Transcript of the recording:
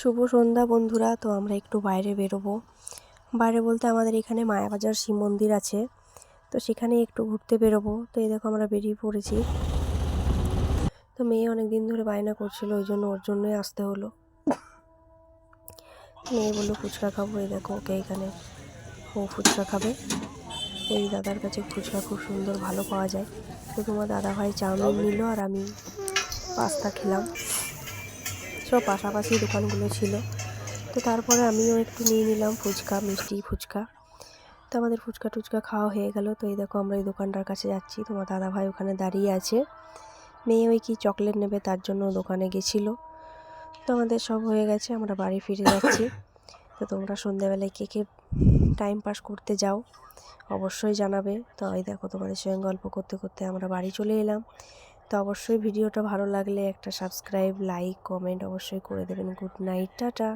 শুভ সন্ধ্যা বন্ধুরা, তো আমরা একটু বাইরে বেরোবো। বাইরে বলতে আমাদের এখানে মায়াবাজার শিব মন্দির আছে, তো সেখানে একটু ঘুরতে বেরোবো। তো এই দেখো আমরা বেরিয়ে পড়েছি। তো মেয়ে অনেক দিন ধরে বায়না করছিল, ওই জন্য ওর জন্যই আসতে হলো। মেয়ে বলল, ফুচকা খাব, এই দেখো ওকে এখানে ও ফুচকা খাবে। এই দাদার কাছে ফুচকা খুব সুন্দর, ভালো পাওয়া যায়। তো তোমার দাদা ভাই চাউমিন নিল আর আমি পাস্তা খেলাম। সব পাশাপাশি দোকানগুলো ছিল। তো তারপরে আমিও একটু নিয়ে নিলাম ফুচকা, মিষ্টি ফুচকা। তো আমাদের ফুচকা টুচকা খাওয়া হয়ে গেল। তো এই দেখো আমরা এই দোকানটার কাছে যাচ্ছি। তোমার দাদা ভাই ওখানে দাঁড়িয়ে আছে। মেয়ে ওই কি চকলেট নেবে তার জন্য দোকানে গেছিল। তো আমাদের সব হয়ে গেছে, আমরা বাড়ি ফিরে যাচ্ছি। তো তোমরা সন্ধ্যাবেলায় কে কে টাইম পাস করতে যাও, অবশ্যই জানাবে। তো এই দেখো তোমাদের সঙ্গে গল্প করতে করতে আমরা বাড়ি চলে এলাম। তো অবশ্যই ভিডিওটা ভালো লাগলে একটা সাবস্ক্রাইব লাইক কমেন্ট অবশ্যই করে দেবেন। Good night tata.